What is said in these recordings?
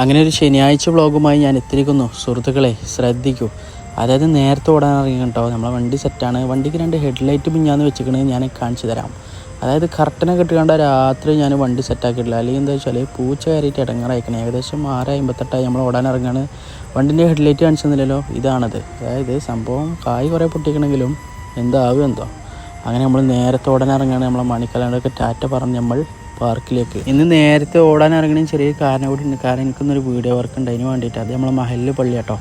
അങ്ങനെ ഒരു ശനിയാഴ്ച വ്ളോഗുമായി ഞാൻ എത്തിയിരിക്കുന്നു. സുഹൃത്തുക്കളെ ശ്രദ്ധിക്കൂ. അതായത് നേരത്തെ ഓടാൻ ഇറങ്ങി കേട്ടോ. നമ്മളെ വണ്ടി സെറ്റാണ്. വണ്ടിക്ക് രണ്ട് ഹെഡ് ഹെഡ്ലൈറ്റ് മിഞ്ഞാന്ന് വെച്ചിരിക്കണേ ഞാൻ കാണിച്ചു തരാം. അതായത് കർട്ടനെ കെട്ടുകണ്ട രാത്രി ഞാൻ വണ്ടി സെറ്റാക്കിയിട്ടില്ല. അല്ലെങ്കിൽ എന്താ വെച്ചാൽ പൂച്ച കയറിയിട്ട് ഇടങ്ങാറായിക്കണേ ഏകദേശം ആറ് അമ്പത്തെട്ടായി നമ്മൾ ഓടാൻ ഇറങ്ങാണ്. വണ്ടിന്റെ ഹെഡ്ലൈറ്റ് കാണിച്ചെന്നില്ലല്ലോ. ഇതാണത്. അതായത് സംഭവം കായ് കുറേ പൊട്ടിക്കണമെങ്കിലും എന്താവും എന്തോ. അങ്ങനെ നമ്മൾ നേരത്തെ ഓടാൻ ഇറങ്ങുകയാണ് നമ്മളെ മണിക്കലാണ്ടൊക്കെ ടാറ്റ പറഞ്ഞ് നമ്മൾ പാർക്കിലേക്ക്. ഇന്ന് നേരത്തെ ഓടാൻ ഇറങ്ങണ ചെറിയ കാരണം കൂടി ഉണ്ട്. കാരണം എനിക്കൊന്നൊരു വീഡിയോ വർക്ക് ഉണ്ട്. അതിന് വേണ്ടിയിട്ട് അത് നമ്മളെ മഹലിൽ പള്ളി കേട്ടോ.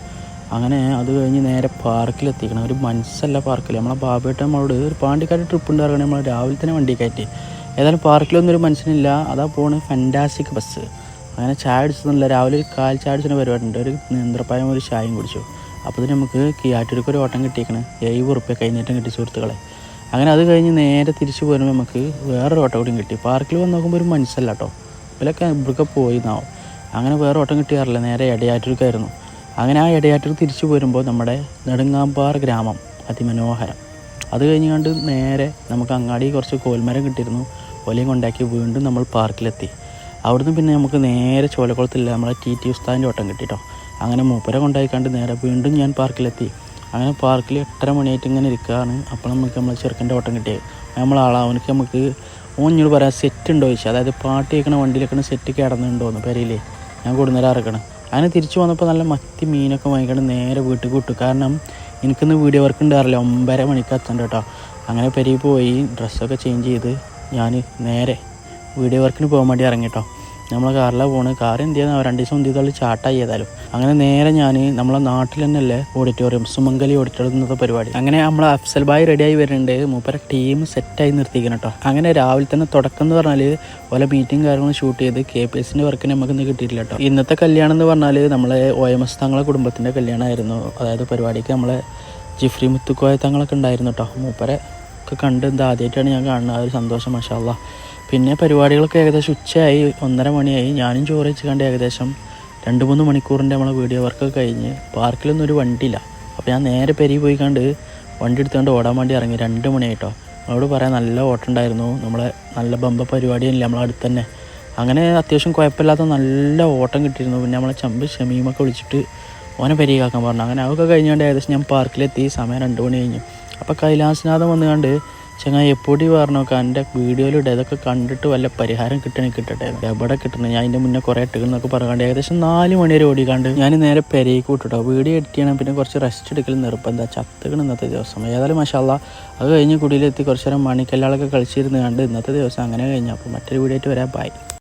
അങ്ങനെ അത് കഴിഞ്ഞ് നേരെ പാർക്കിലെത്തിക്കണം. ഒരു മനസ്സല്ല പാർക്കിൽ നമ്മളെ ബാബേട്ട നമ്മളോട് ഒരു പാണ്ടിക്കാട് ട്രിപ്പ് ഉണ്ട് ഇറങ്ങണേ നമ്മൾ രാവിലെ തന്നെ വണ്ടി കയറ്റി. ഏതായാലും പാർക്കിലൊന്നും ഒരു മനുഷ്യനില്ല. അതാ പോണ് ഫെന്റാസ്റ്റിക് ബസ് അങ്ങനെ ചായ അടിച്ചതല്ല രാവിലെ ഒരു കാൽ ചായ അടിച്ചതിന് പരിപാടി ഉണ്ട് ഒരു നേന്ത്രപ്പായം ഒരു ചായയും കുടിച്ചു. അപ്പോൾ നമുക്ക് കിയാറ്റൂർക്ക് ഒരു ഓട്ടം കിട്ടിയേക്കണേ. ഏഴ് ഉറുപ്പ്യ കൈനീട്ടം കിട്ടി സുഹൃത്തുക്കളെ. അങ്ങനെ അത് കഴിഞ്ഞ് നേരെ തിരിച്ചു പോരുമ്പോൾ നമുക്ക് വേറൊരു ഓട്ടം കൂടിയും കിട്ടി. പാർക്കിൽ വന്ന് നോക്കുമ്പോൾ ഒരു മനസ്സല്ല കേട്ടോ ഇവരൊക്കെ പോയി നാവും അങ്ങനെ വേറെ ഓട്ടം കിട്ടിയാറില്ല. നേരെ ഇടയാറ്റൂർക്കായിരുന്നു അങ്ങനെ ആ ഇടയാറ്റൂർ തിരിച്ചു പോരുമ്പോൾ നമ്മുടെ നെടുങ്ങാമ്പാറ ഗ്രാമം അതിമനോഹരം. അത് കഴിഞ്ഞുകൊണ്ട് നേരെ നമുക്ക് അങ്ങാടി കുറച്ച് കോൽമരം കിട്ടിയിരുന്നു. ഒലയും കൊണ്ടാക്കി വീണ്ടും നമ്മൾ പാർക്കിലെത്തി. അവിടുന്ന് പിന്നെ നമുക്ക് നേരെ ചോലക്കുളത്തില്ല നമ്മളെ ടി ടി ഉസ്താദിന്റെ ഓട്ടം കിട്ടിട്ടോ അങ്ങനെ മൂപ്പര കൊണ്ടായിക്കാണ്ട് നേരെ വീണ്ടും ഞാൻ പാർക്കിലെത്തി. അങ്ങനെ പാർക്കിൽ എട്ടര മണിയായിട്ട് ഇങ്ങനെ ഇരിക്കുകയാണ്. അപ്പോൾ നമുക്ക് നമ്മളെ ചെറുക്കന്റെ ഓട്ടം കിട്ടിയത് നമ്മൾ ആളാ അവനക്ക് നമുക്ക് ഓഞ്ഞോട് പറയാം സെറ്റ് ഉണ്ടോ? ചോദിച്ചാൽ അതായത് പാട്ട് കേൾക്കണ വണ്ടിയിലേക്കണ സെറ്റ് കിടന്നുണ്ടോ എന്ന് പെരയിലേ. ഞാൻ കൊടുന്നേരം ഇറക്കണം അങ്ങനെ തിരിച്ചു വന്നപ്പോൾ നല്ല മത്തി മീനൊക്കെ വാങ്ങിക്കണം നേരെ വീട്ടിൽ വിട്ടു. കാരണം എനിക്കിന്ന് വീഡിയോ വർക്ക് ഉണ്ടാറില്ല ഒമ്പര മണിക്ക് എത്തണ്ട കേട്ടോ. അങ്ങനെ പെരയിൽ പോയി ഡ്രസ്സൊക്കെ ചേഞ്ച് ചെയ്ത് ഞാൻ നേരെ വീഡിയോ വർക്കിന് പോകാൻ വേണ്ടി ഇറങ്ങി കേട്ടോ. നമ്മളെ കാറിലാണ് പോണ്. കാർ എന്ത് ചെയ്യുന്ന രണ്ട് ദിവസം എന്ത് ചെയ്താലും ചാട്ടായി ചെയ്താലും അങ്ങനെ നേരെ ഞാൻ നമ്മളെ നാട്ടിൽ തന്നെയല്ലേ? ഓഡിറ്റോറിയം സുമംഗലി ഓഡിറ്റോറിയം ഇന്നത്തെ പരിപാടി. അങ്ങനെ നമ്മൾ അഫ്സൽ ബായ് റെഡിയായി വരുന്നുണ്ട്. മൂപ്പര ടീം സെറ്റായി നിർത്തിക്കണം കേട്ടോ അങ്ങനെ രാവിലെ തന്നെ തുടക്കം എന്ന് പറഞ്ഞാൽ ഓല മീറ്റിംഗ് കാര്യങ്ങളും ഷൂട്ട് ചെയ്ത് കെ പി എസിന്റെ വർക്കിന് നമുക്ക് ഇന്ന് കിട്ടിയിട്ടില്ല കേട്ടോ ഇന്നത്തെ കല്യാണം എന്ന് പറഞ്ഞാൽ നമ്മളെ ഒ എം എസ് തങ്ങളെ കുടുംബത്തിന്റെ കല്യാണമായിരുന്നു അതായത് പരിപാടിക്ക് നമ്മളെ ജിഫ്രി മുത്തുക്കോയ തങ്ങളൊക്കെ ഉണ്ടായിരുന്നു കേട്ടോ മൂപ്പരെ ഒക്കെ കണ്ട് എന്താ ആദ്യമായിട്ടാണ് ഞാൻ കാണുന്നത്. ആ ഒരു സന്തോഷം മഷാല്ല പിന്നെ പരിപാടികളൊക്കെ ഏകദേശം ഉച്ചയായി ഒന്നര മണിയായി. ഞാനും ചോറ് വെച്ച് കണ്ട് ഏകദേശം രണ്ട് മൂന്ന് മണിക്കൂറിന്റെ നമ്മളെ വീഡിയോ വർക്കൊക്കെ കഴിഞ്ഞ് പാർക്കിലൊന്നും ഒരു വണ്ടിയില്ല. അപ്പോൾ ഞാൻ നേരെ പെരി പോയി കണ്ട് വണ്ടി എടുത്തുകൊണ്ട് ഓടാൻ വേണ്ടി ഇറങ്ങി. രണ്ട് മണിയായിട്ടോ. നമ്മളോട് പറയാൻ നല്ല ഓട്ടം ഉണ്ടായിരുന്നു. നമ്മളെ നല്ല ബമ്പ പരിപാടിയല്ലേ നമ്മളെ അടുത്ത് തന്നെ. അങ്ങനെ അത്യാവശ്യം കുഴപ്പമില്ലാത്ത നല്ല ഓട്ടം കിട്ടിയിരുന്നു. പിന്നെ നമ്മളെ ചമ്പ് ഷമീമൊക്കെ വിളിച്ചിട്ട് ഓനെ പരിഹാക്കാൻ പറഞ്ഞു. അങ്ങനെ അതൊക്കെ കഴിഞ്ഞുകൊണ്ട് ഏകദേശം ഞാൻ പാർക്കിലെത്തി. സമയം രണ്ട് മണി കഴിഞ്ഞു. അപ്പോൾ കൈലാസനാഥം വന്ന് കണ്ട് ചങ്ങായി എപ്പോടി പറഞ്ഞോക്കെ എന്റെ വീഡിയോയിലൂടെ ഇതൊക്കെ കണ്ടിട്ട് വല്ല പരിഹാരം കിട്ടണേ കിട്ടട്ടെ? എവിടെ കിട്ടണേ? ഞാൻ അതിന്റെ മുന്നേ കുറേ ഇട്ടുന്നൊക്കെ പറഞ്ഞാണ്ട് ഏകദേശം നാല് മണി വരെ ഓടിക്കാണ്ട് ഞാൻ നേരെ പെരേക്ക് വിട്ടുട്ടോ. വീഡിയോ എഡിറ്റ് ചെയ്യണം പിന്നെ കുറച്ച് റെസ്റ്റ് എടുക്കൽ നിർബന്ധം. ചത്തുകണം ഇന്നത്തെ ദിവസം. ഏതായാലും മഷാല്ല അത് കഴിഞ്ഞ് കുടിയിലെത്തി കുറച്ച് നേരം മണിക്കല്ലാളൊക്കെ കളിച്ചിരുന്ന് കണ്ട് ഇന്നത്തെ ദിവസം അങ്ങനെ കഴിഞ്ഞു. അപ്പോൾ മറ്റൊരു വീഡിയോ ആയിട്ട് വരാൻ ബൈ